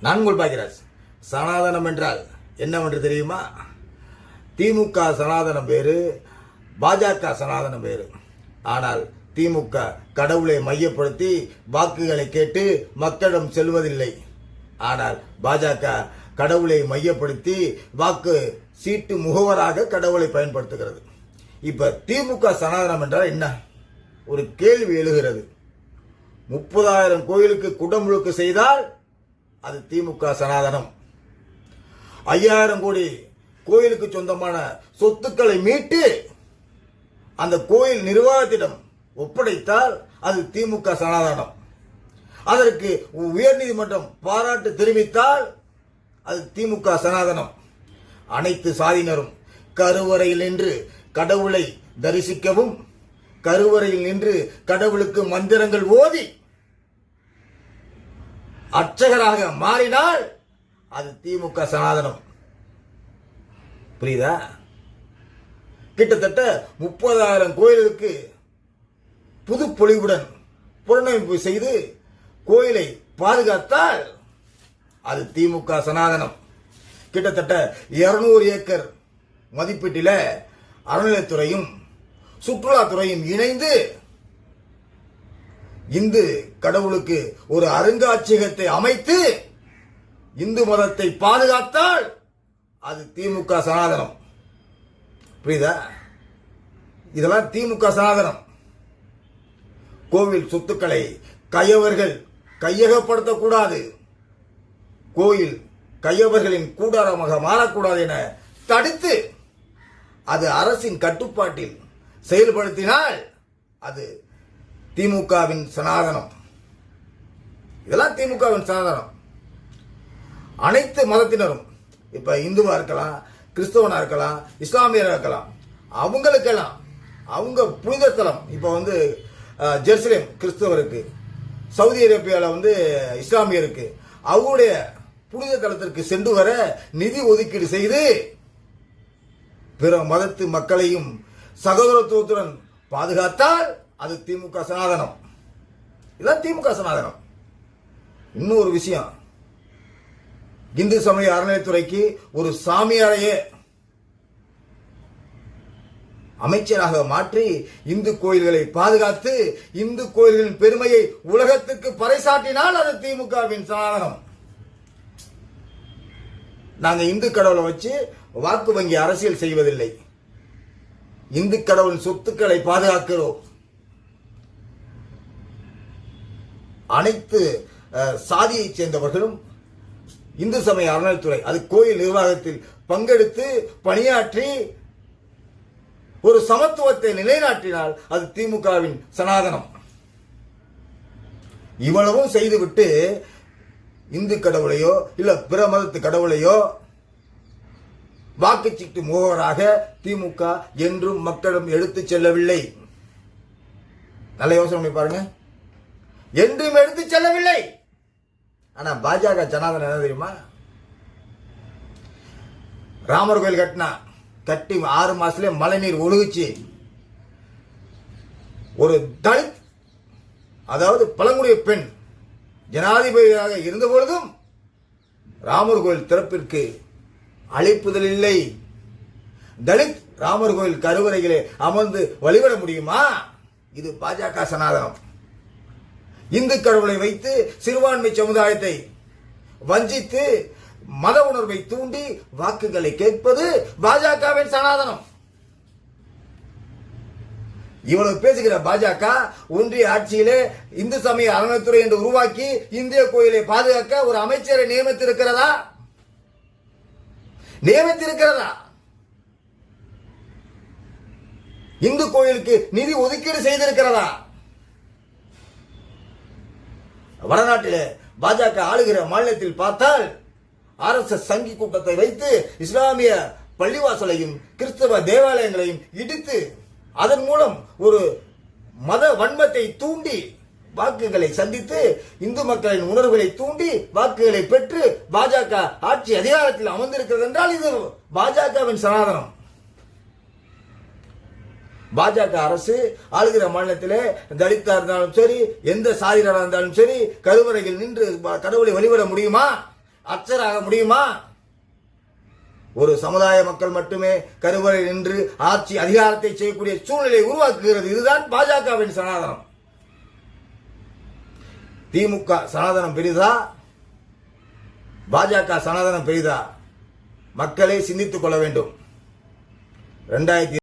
நான் உங்கள் பாக்கிறாஸ் சனாதனம் என்றால் என்னவென்று தெரியுமா? திமுக சனாதனம் வேறு பாஜக சனாதனம் வேறு. ஆனால் திமுக கடவுளை மையப்படுத்தி வாக்குகளை கேட்டு மக்களிடம் செல்வதில்லை. ஆனால் பாஜக கடவுளை மையப்படுத்தி வாக்கு சீட்டு முகவராக கடவுளை பயன்படுத்துகிறது. இப்ப திமுக சனாதனம் என்றால் என்ன? ஒரு கேள்வி எழுகிறது. முப்பதாயிரம் கோயிலுக்கு குடமுழுக்கு செய்தால் அது திமுக சனாதனம். ஐயாயிரம் கோடி கோயிலுக்கு சொந்தமான சொத்துக்களை மீட்டு அந்த கோயில் நிர்வாகத்திடம் ஒப்படைத்தால் அது திமுக சனாதனம். அதற்கு உயர்நீதிமன்றம் பாராட்டு தெரிவித்தால் அது திமுக சனாதனம். அனைத்து சாதியினரும் கருவறையில் நின்று கடவுளை தரிசிக்கவும் கருவறையில் நின்று கடவுளுக்கு மந்திரங்கள் ஓதி அர்ச்சகராக மாறினால் அது திமுக சனாதனம். புரியுதா? கிட்டத்தட்ட முப்பதாயிரம் கோயிலுக்கு புது பொலிவுடன் புனரமைப்பு செய்து கோயிலை பாதுகாத்தால் அது திமுக சனாதனம். கிட்டத்தட்ட இருநூறு ஏக்கர் மதிப்பீட்டில் அறநிலைத்துறையும் சுற்றுலாத்துறையும் இணைந்து இந்து கடவுளுக்கு ஒரு அருங்காட்சியகத்தை அமைத்து இந்து மதத்தை பாதுகாத்தால் அது திமுக சனாதனம். புரியுதா? இதெல்லாம் திமுக சனாதனம். கோவில் சொத்துக்களை கையவர்கள் கையகப்படுத்தக்கூடாது. கோயில் கையவர்களின் கூடாரமாக மாறக்கூடாது என தடுத்து அது அரசின் கட்டுப்பாட்டில் செயல்படுத்தினால் அது திமுகவின் சனாதனம். இதெல்லாம் திமுகவின் சனாதனம். அனைத்து மதத்தினரும் இப்ப இந்துவா இருக்கலாம் கிறிஸ்தவனா இருக்கலாம் இஸ்லாமியராக இருக்கலாம் அவங்களுக்கெல்லாம் அவங்க புனித தலம் இப்போ வந்து ஜெருசலேம் கிறிஸ்தவருக்கு சவுதி அரேபியாவில் வந்து இஸ்லாமியருக்கு அவங்களுடைய புனித தலத்திற்கு சென்று வர நிதி ஒதுக்கீடு செய்து பிற மதத்து மக்களையும் சகோதரத்துவத்துடன் பாதுகாத்தால் அது திமுக சனாதனம் இதான் திமுக சனாதனம் இன்னொரு விஷயம். இந்து சமய அறநிலைத்துறைக்கு ஒரு சாமியாரையே அமைச்சராக மாற்றி இந்து கோயில்களை பாதுகாத்து இந்து கோயில்களின் பெருமையை உலகத்துக்கு பறைசாட்டினால் அது திமுகவின் சனாதனம் நாங்க இந்து கடவுளை வச்சு வாக்கு வங்கி அரசியல் செய்வதில்லை. இந்து கடவுளின் சொத்துக்களை பாதுகாக்கிறோம். அனைத்து சாதியைச் சேர்ந்தவர்களும் இந்து சமய அறநிலைத்துறை அது கோயில் நிர்வாகத்தில் பங்கெடுத்து பணியாற்றி ஒரு சமத்துவத்தை நிலைநாட்டினால் அது திமுகவின் சனாதனம். இவ்வளவும் செய்துவிட்டு இந்து கடவுளையோ இல்ல பிற மதத்து கடவுளையோ வாக்குச்சீட்டு முகவராக திமுக என்றும் மக்களிடம் எடுத்துச் செல்லவில்லை. நல்ல யோசனை பாருங்க. என்றும் எடுத்து செல்லவில்லை. ஆனா பாஜக ஜனாதனம் என்ன தெரியுமா? ராமர் கோயில் கட்டினா கட்டி ஆறு மாசத்துல மழைநீர் ஒழுகுச்சு. ஒரு தலித் அதாவது பழங்குடிய பெண் ஜனாதிபதியாக இருந்த பொழுதும் ராமர் கோயில் திறப்பிற்கு அழைப்புதல் இல்லை. தலித் ராமர் கோயில் கருவறைகளே அமர்ந்து வழிபட முடியுமா? இது பாஜக சனாதனம். இந்து கடவுளை வைத்து சிறுபான்மை சமுதாயத்தை வஞ்சித்து மத உணர்வை தூண்டி வாக்குகளை கேட்பது பாஜகவின் சனாதனம். இவ்வளவு பேசுகிற பாஜக ஒன்றிய ஆட்சியிலே இந்து சமய அறநிலைத்துறை என்று உருவாக்கி இந்திய கோயிலை பாதுகாக்க ஒரு அமைச்சரை நியமித்திருக்கிறதா? நியமித்திருக்கிறதா? இந்து கோயிலுக்கு நிதி ஒதுக்கீடு செய்திருக்கிறதா? வடநாட்டிலே பாஜக ஆளுகிற மாநிலத்தில் பார்த்தால் ஆர்எஸ்எஸ் சங்கி கூட்டத்தை வைத்து இஸ்லாமிய பள்ளிவாசலையும் கிறிஸ்தவ தேவாலயங்களையும் இடித்து அதன் மூலம் ஒரு மத வன்மத்தை தூண்டி வாக்குகளை சந்தித்து இந்து மக்களின் உணர்வுகளை தூண்டி வாக்குகளை பெற்று பாஜக ஆட்சி அதிகாரத்தில் அமர்ந்திருக்கிறது என்றால் இது பாஜகவின் சனாதனம். பாஜக அரசு ஆளுகிற மாநிலத்திலே தலித்தா இருந்தாலும் சரி எந்த சாதியினராக இருந்தாலும் சரி கருவறையில் நின்று கடவுளை வழிபட முடியுமா? அச்சராக முடியுமா? ஒரு சமுதாய மக்கள் மட்டுமே கருவறை நின்று ஆட்சி அதிகாரத்தை செய்யக்கூடிய சூழ்நிலையை உருவாக்குகிறது. இதுதான் பாஜகவின் சனாதனம். திமுக சனாதனம் பெரிதா? பாஜக சனாதனம் பெரிதா? மக்களை சிந்தித்துக் கொள்ள வேண்டும். ரெண்டாயிரத்தி